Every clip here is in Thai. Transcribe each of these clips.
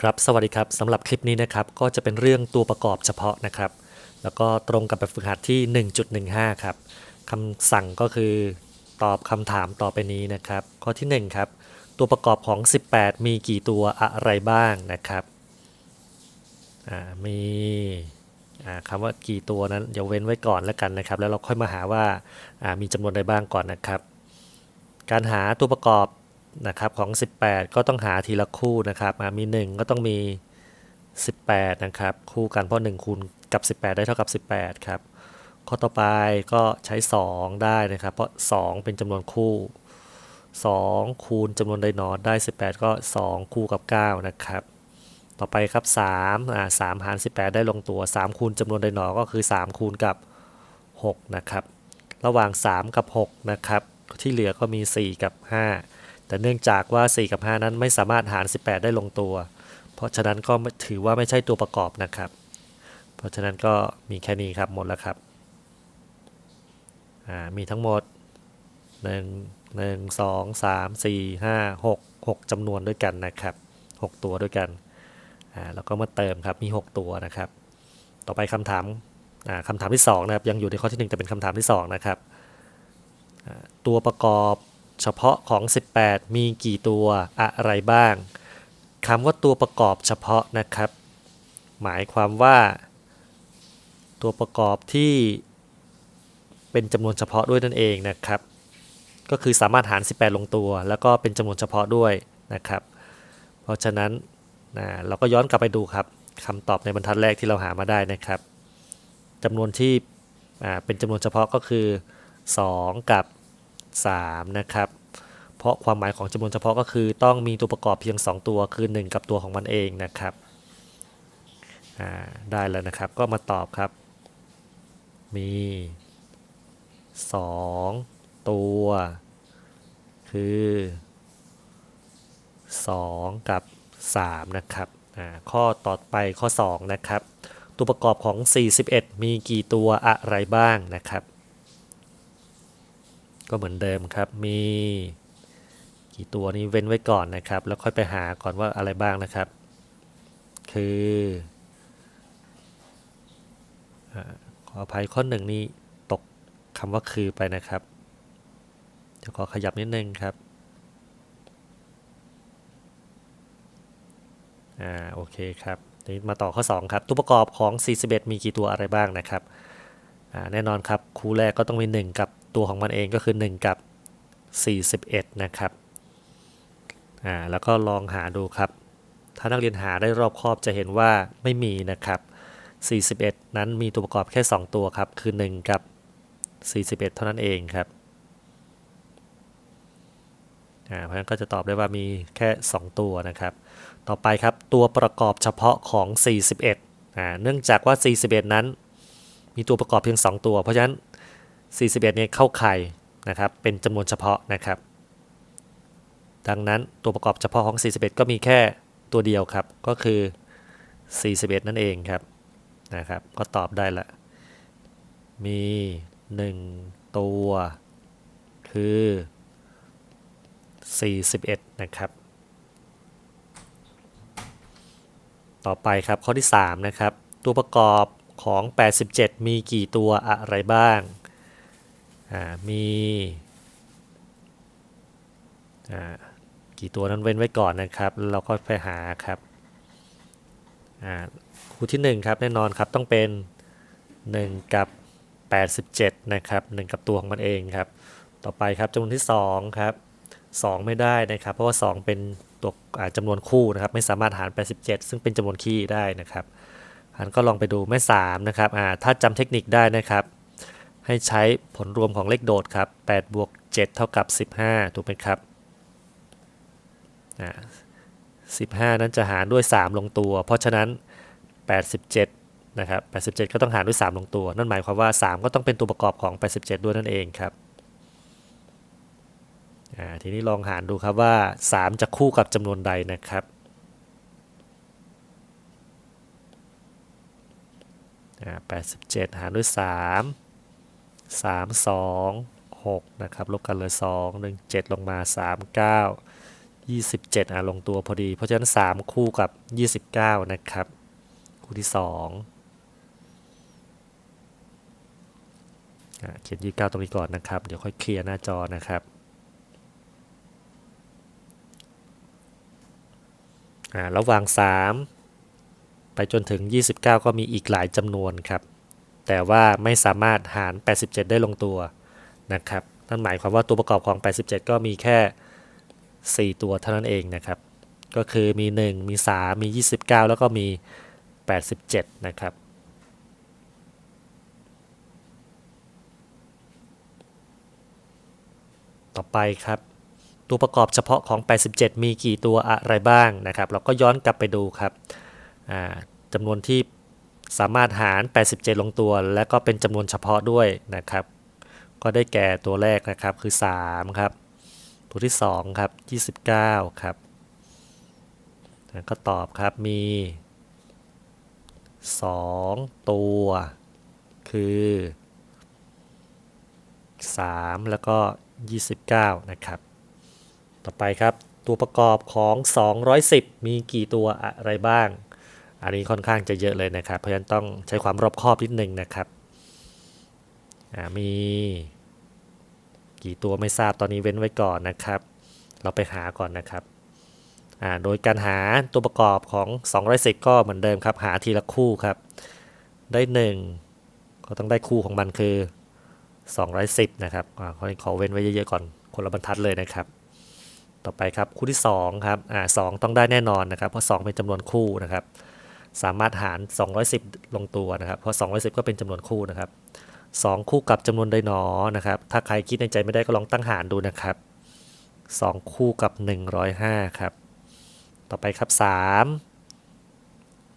ครับสวัสดีครับสำหรับคลิปนี้นะครับก็จะเป็นเรื่องตัวประกอบเฉพาะนะครับ แล้วก็ตรงกับแบบฝึกหัดที่ 1.15 ครับคำสั่งก็คือตอบคำถามต่อไปนี้นะครับ ข้อที่ 1 ครับ ตัวประกอบของ 18 มีกี่ตัวอะไรบ้างนะครับมีคำว่ากี่ตัวนั้นเดี๋ยวเว้นไว้ก่อนแล้วกันนะครับ แล้วเราค่อยมาหาว่าอ่ามีจำนวนใดบ้างก่อนนะครับ การหาตัวประกอบ นะครับของ 18 ก็ต้องหาทีละคู่นะครับอ่ามี 1 ก็ต้องมี 18 นะครับ คู่กันเพราะ1คูณกับ 18 ได้เท่ากับ 18 ครับ ข้อต่อไปก็ใช้ 2 ได้นะครับ เพราะ 2 เป็นจำนวนคู่ 2 คูณจำนวนไดโนอได้ 18 ก็ 2 คู่กับ 9 นะครับ ต่อไปครับ3อ่า3หาร 18 ได้ลงตัว 3 คูณจำนวนไดโนอก็คือ 3 คูณกับ 6 นะครับ ระหว่าง 3 กับ 6 นะครับ ที่เหลือก็มี 4 กับ 5 แต่เนื่องจากว่า 4 กับ 5 นั้นไม่สามารถหาร 18 ได้ลงตัว เพราะฉะนั้นก็ถือว่าไม่ใช่ตัวประกอบนะครับ เพราะฉะนั้นก็มีแค่นี้ครับหมดแล้วครับอ่ามีทั้งหมด 1 1 2 3 4 5 6 6จำนวนด้วยกันนะครับ 6 ตัวด้วยกันอ่าแล้วก็มาเติมครับมี 6 ตัวนะครับ ต่อไปคำถามอ่าคำถามที่2นะครับยังอยู่ในข้อที่ 1 แต่เป็นคำถามที่ 2 นะครับตัวประกอบ เฉพาะของ 18 มีกี่ตัวอะไรบ้างคำว่าตัวประกอบเฉพาะนะครับ หมายความว่า ตัวประกอบที่เป็นจำนวนเฉพาะด้วยนั่นเองนะครับ ก็คือสามารถหาร 18 ลงตัว แล้วก็เป็นจำนวนเฉพาะด้วยนะครับ เพราะฉะนั้นนะเราก็ย้อนกลับไปดูครับคำตอบในบรรทัดแรกที่เราหามาได้นะครับจำนวนที่เป็นจำนวนเฉพาะก็คือ 2 กับ 3 นะครับ เพราะความหมายของจำนวนเฉพาะก็คือต้องมีตัวประกอบเพียง 2 ตัวคือ 1 กับตัวของมันเองนะครับได้แล้วนะครับก็มาตอบครับ มี 2 ตัว คือ 2 กับ 3 นะครับข้อต่อไปข้อ 2 นะครับ ตัวประกอบของ 41 มีกี่ตัวอะไรบ้างนะครับ ก็เหมือนเดิมครับ มีกี่ตัวนี้เว้นไว้ก่อนนะครับ แล้วค่อยไปหาก่อนว่าอะไรบ้างนะครับ คืออขออภัยข้อหนึ่งนี้ตกคำว่าคือไปนะครับ จะขอขยับนิดนึงครับอ่าโอเคครับนี้มาต่อข้อ 2 ครับ ตัวประกอบของ 41 มีกี่ตัวอะไรบ้างนะครับอ่าแน่นอนครับ คู่แรกก็ต้องมี 1 กับ ตัวของมันเองก็คือ 1 กับ 41 นะครับอ่าแล้วก็ลองหาดูครับ ถ้านักเรียนหาได้รอบคอบจะเห็นว่าไม่มีนะครับ 41 นั้นมีตัวประกอบแค่ 2 ตัวครับ คือ 1 กับ 41 เท่านั้นเองครับอ่าเพราะฉะนั้นก็จะตอบได้ว่ามีแค่ 2 ตัวนะครับ ต่อไปครับตัวประกอบเฉพาะของ 41อ่าเนื่องจากว่า 41 นั้น มีตัวประกอบเพียง 2 ตัว เพราะฉะนั้น 41เนี่ยเข้าข่ายนะครับเป็นจำนวนเฉพาะนะครับ ดังนั้นตัวประกอบเฉพาะของ 41 ก็มีแค่ตัวเดียวครับ ก็คือ 41 นั่นเองครับนะครับ ก็ตอบได้ละ มี 1 ตัว คือ 41 นะครับ ต่อไปครับข้อที่ 3 นะครับ ตัวประกอบของ 87 มีกี่ตัวอะไรบ้าง มีกี่ตัวนั้นเว้นไว้ก่อนนะครับแล้วเราก็ไปหาครับคู่ที่ 1 ครับแน่นอนครับต้องเป็น 1 กับ 87 นะครับ 1 กับตัวของมันเองครับ ต่อไปครับจำนวนที่ 2 ครับ 2 ไม่ได้นะครับ เพราะว่า 2 เป็นตัวจำนวนคู่นะครับ ไม่สามารถหาร 87 ซึ่งเป็นจำนวนคี่ได้นะครับอันก็ลองไปดูไม่3นะครับถ้าจำเทคนิคได้นะครับ ให้ใช้ผลรวมของเลขโดดครับ8บวก7เท่ากับ 15 ถูกไหมครับ15 นั้นจะหารด้วย 3 ลงตัว เพราะฉะนั้น 87 นะครับ 87 ก็ต้องหารด้วย 3 ลงตัว นั่นหมายความว่า 3 ก็ต้องเป็นตัวประกอบของ 87 ด้วยนั่นเองครับทีนี้ลองหารดูครับว่า 3 จะคู่กับจำนวนใดนะครับอ่า87 หารด้วย 3 3 2 6นะครับลบกันเลย2 1 7 ลงมา 3 9 27อะลงตัวพอดี เพราะฉะนั้น 3 คู่กับ 29 นะครับ คู่ที่2อะเขียน 29 ตรงนี้ก่อนนะครับ เดี๋ยวค่อยเคลียร์หน้าจอนะครับอ่าระหว่าง 3 ไปจนถึง 29 ก็มีอีกหลายจำนวนครับ แต่ว่าไม่สามารถหาร 87 ได้ลงตัวนะครับ นั่นหมายความว่าตัวประกอบของ 87 ก็มีแค่ 4 ตัวเท่านั้นเองนะครับ ก็คือมี 1 มี 3 มี 29 แล้วก็มี 87 นะครับต่อไปครับ ตัวประกอบเฉพาะของ 87 มีกี่ตัวอะไรบ้างนะครับ เราก็ย้อนกลับไปดูครับอ่าจำนวนที่ สามารถหาร 87 ลงตัว และก็เป็นจำนวนเฉพาะด้วยนะครับ ก็ได้แก่ตัวแรกนะครับคือ 3 ครับ ตัวที่ 2 ครับ 29 ครับ ก็ตอบครับมี 2 ตัว คือ 3 แล้วก็ 29 นะครับ ต่อไปครับตัวประกอบของ 210 มีกี่ตัวอะไรบ้าง อันนี้ค่อนข้างจะเยอะเลยนะครับ เพราะฉะนั้นต้องใช้ความรอบคอบนิดนึงนะครับอ่ามีกี่ตัวไม่ทราบตอนนี้เว้นไว้ก่อนนะครับ เราไปหาก่อนนะครับอ่าโดยการหาตัวประกอบของ 210 ก็เหมือนเดิมครับ หาทีละคู่ครับ ได้ 1 ก็ต้องได้คู่ของมันคือ 210 นะครับอ่าขอขอเว้นไว้เยอะๆก่อนคนละบรรทัดเลยนะครับ ต่อไปครับคู่ที่ 2 ครับอ่าสต้องได้แน่นอนนะครับ เพราะ 2 เป็นจำนวนคู่นะครับ สามารถหาร 210 ลงตัวนะครับ เพราะ 210 ก็เป็นจำนวนคู่นะครับ 2 คู่กับจำนวนใดหนอนะครับ ถ้าใครคิดในใจไม่ได้ก็ลองตั้งหารดูนะครับ 2 คู่กับ 105 ครับ ต่อไปครับ3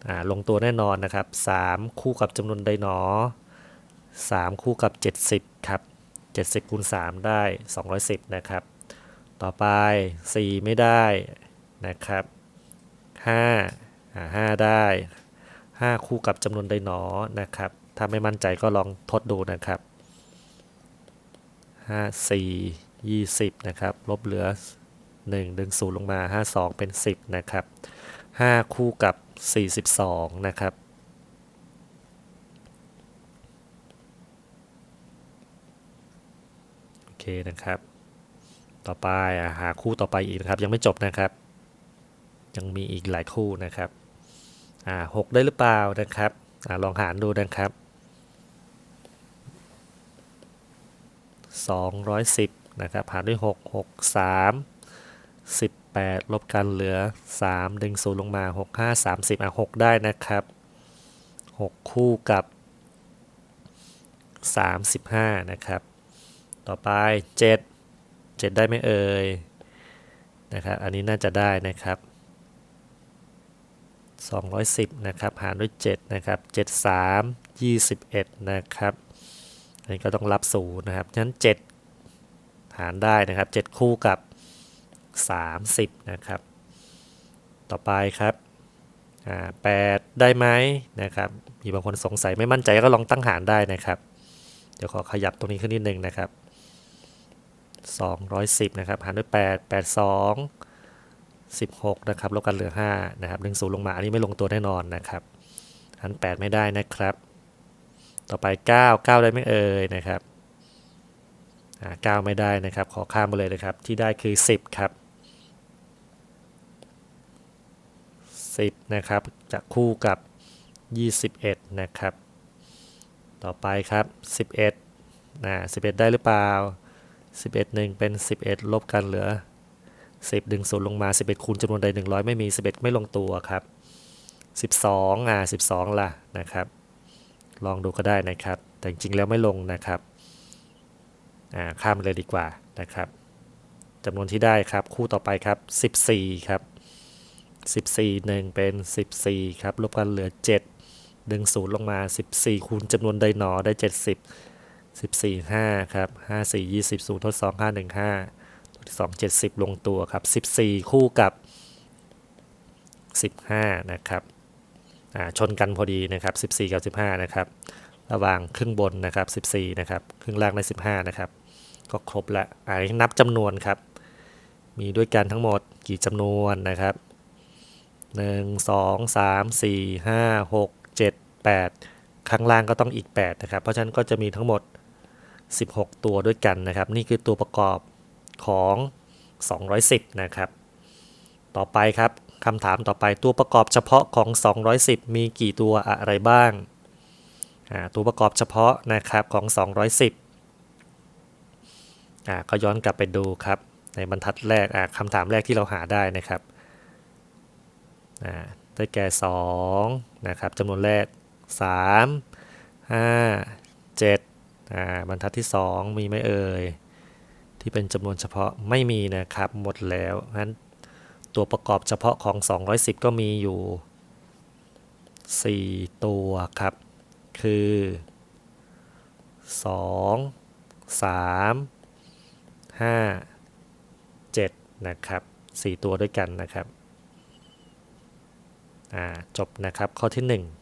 อ่าลงตัวแน่นอนนะครับ 3 คู่กับจำนวนใดหนอ 3 คู่กับ 70 ครับ 70คูณ3ได้ 210 นะครับ ต่อไป 4 ไม่ได้นะครับ 5 อ่า5ได้ 5 คู่กับจำนวนใดหนอนะครับ ถ้าไม่มั่นใจก็ลองทดดูนะครับ5 4 20นะครับลบเหลือ 1 ดึง0ลงมา 52 เป็น 10นะครับ5 คู่กับ 42 นะครับโอเคนะครับ ต่อไปหาคู่ต่อไปอีกนะครับ ยังไม่จบนะครับ ยังมีอีกหลายคู่นะครับ อ่าหกได้หรือเปล่านะครับอ่าลองหารดูนะครับ210นะครับหารด้วย 6 6 3 18 ลบกันเหลือ 3 ดึง0ลงมา 6 5 30อะ6ได้นะครับ 6 คู่กับ 35 นะครับ ต่อไป 7 7 ได้ไหมเอ่ยนะครับ อันนี้น่าจะได้นะครับ 210 นะครับ หารด้วย 7 นะครับ 7 3 21 นะครับ อันนี้ก็ต้องรับศูนย์นะครับ ฉะนั้น 7 หารได้นะครับ 7 คู่กับ 30 นะครับ ต่อไปครับอ่า8ได้ไหมนะครับ มีบางคนสงสัยไม่มั่นใจก็ลองตั้งหารได้นะครับ เดี๋ยวขอขยับตรงนี้ขึ้นนิดนึงนะครับ210 นะครับ หารด้วย 8 8 2 16 นะครับ ลบกันเหลือ 5 นะครับดึงศูนย์ลงมา อันนี้ไม่ลงตัวแน่นอนนะครับหาร8ไม่ได้นะครับ ต่อไป 9 9 ได้ไม่เอ่ยนะครับอ่า9ไม่ได้นะครับ ขอข้ามไปเลยนะครับ ที่ได้คือ 10 ครับ 10 นะครับ จะคู่กับ 21 นะครับ ต่อไปครับ 11นะ11 ได้หรือเปล่า 11 1 เป็น 11 ลบกันเหลือ 10ดึงศูนย์ลงมา 11 คูณจำนวนใด 100 ไม่มี 11 ไม่ลงตัวครับ 12 อ่า 12 ล่ะนะครับ ลองดูก็ได้นะครับ แต่จริงๆแล้วไม่ลงนะครับ อ่า ข้ามเลยดีกว่านะครับจำนวนที่ได้ครับ คู่ต่อไปครับ 14 ครับ 14 1 เป็น 14 ครับ ลบกันเหลือ 7 ดึงศูนย์ลงมา 14 คูณจำนวนใดหนอได้ 70 14 5 ครับ 5 4 20 0ทด2 5 1 5 ทด2 70 ลงตัวครับ 14 คู่กับ 15 นะครับชนกันพอดีนะครับ 14 กับ 15 นะครับ ระหว่างครึ่งบนนะครับ 14 นะครับ ครึ่งล่างได้ 15 นะครับ ก็ครบแล้วอ่านับจำนวนครับ มีด้วยกันทั้งหมดกี่จำนวนนะครับ 1 2 3 4 5 6 7 8 ข้างล่างก็ต้องอีก 8 นะครับ เพราะฉะนั้นก็จะมีทั้งหมด 16 ตัวด้วยกันนะครับ นี่คือตัวประกอบ ของ 210 นะครับ ต่อไปครับคำถามต่อไปตัวประกอบเฉพาะของ 210 มีกี่ตัวอะไรบ้าง ตัวประกอบเฉพาะนะครับของ 210อ่าก็ย้อนกลับไปดูครับ ในบรรทัดแรกอ่าคำถามแรกที่เราหาได้นะครับอ่าได้แก่2นะครับจำนวนแรก 3 5 7อ่าบรรทัดที่ 2 มีไหมเอ่ย ที่เป็นจำนวนเฉพาะไม่มีนะครับ หมดแล้วงั้นตัวประกอบเฉพาะของ 210 ก็มีอยู่ 4 ตัวครับ คือ 2 3 5 7 นะครับ 4 ตัวด้วยกันนะครับ จบนะครับข้อที่ 1